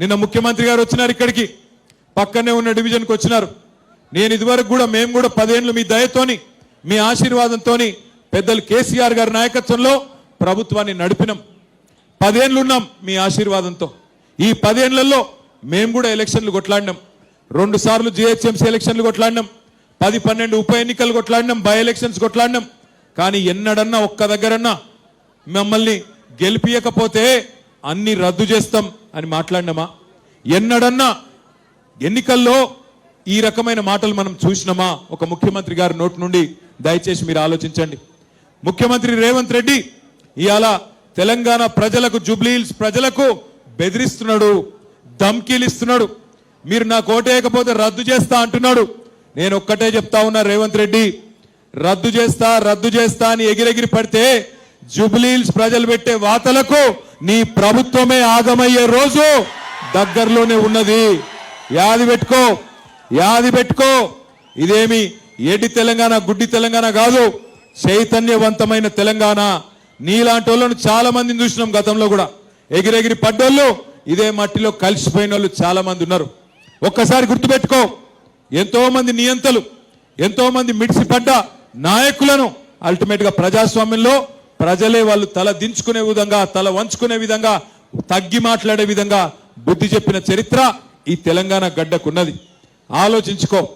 నిన్న ముఖ్యమంత్రి గారు వచ్చినారు ఇక్కడికి. పక్కనే ఉన్న డివిజన్కి వచ్చినారు. నేను ఇదివరకు కూడా మేము కూడా పదేళ్ళు మీ దయతోని మీ ఆశీర్వాదంతోని పెద్దలు కేసీఆర్ గారి నాయకత్వంలో ప్రభుత్వాన్ని నడిపినాం. పదేళ్ళు ఉన్నాం మీ ఆశీర్వాదంతో. ఈ పదేళ్ళలో మేము కూడా ఎలక్షన్లు కొట్లాడినాం. రెండు సార్లు జిహెచ్ఎంసీ ఎలక్షన్లు కొట్లాడినాం. పది పన్నెండు ఉప ఎన్నికలు కొట్లాడినాం. By elections కొట్లాడినాం. కానీ ఎన్నడన్నా ఒక్క దగ్గరన్నా మమ్మల్ని గెలిపియకపోతే అన్ని రద్దు చేస్తాం అని మాట్లాడినామా? ఎన్నడన్నా ఎన్నికల్లో ఈ రకమైన మాటలు మనం చూసినామా? ఒక ముఖ్యమంత్రి గారి నోటి నుండి దయచేసి మీరు ఆలోచించండి. ముఖ్యమంత్రి రేవంత్ రెడ్డి ఇవాళ తెలంగాణ ప్రజలకు జూబ్లీహిల్స్ ప్రజలకు బెదిరిస్తున్నాడు ధమ్కీలు ఇస్తున్నాడు మీరు నాకు ఓటేయకపోతే రద్దు చేస్తా అంటున్నాడు. నేను ఒక్కటే చెప్తా ఉన్నా రేవంత్ రెడ్డి రద్దు చేస్తా రద్దు చేస్తా అని ఎగిరెగిరి పడితే జూబ్లీహిల్స్ ప్రజలు పెట్టే వాతలకు నీ ప్రభుత్వమే ఆగమయ్యే రోజు దగ్గరలోనే ఉన్నది. యాది పెట్టుకో యాది పెట్టుకో. ఇదేమి ఏడి తెలంగాణ గుడ్డి తెలంగాణ కాదు చైతన్యవంతమైన తెలంగాణ. నీలాంటి వాళ్ళను చాలా మందిని చూసినాం గతంలో కూడా. ఎగిరెగిరి పడ్డోళ్ళు ఇదే మట్టిలో కలిసిపోయిన వాళ్ళు చాలా మంది ఉన్నారు. ఒక్కసారి గుర్తుపెట్టుకో ఎంతో మంది నియంతలు ఎంతో మంది మిడిసిపడ్డ నాయకులను అల్టిమేట్గా ప్రజాస్వామ్యంలో ప్రజలే వాళ్ళు తల దించుకునే విధంగా తల వంచుకునే విధంగా తగ్గి మాట్లాడే విధంగా బుద్ధి చెప్పిన చరిత్ర ఈ తెలంగాణ గడ్డకున్నది. ఆలోచించుకో.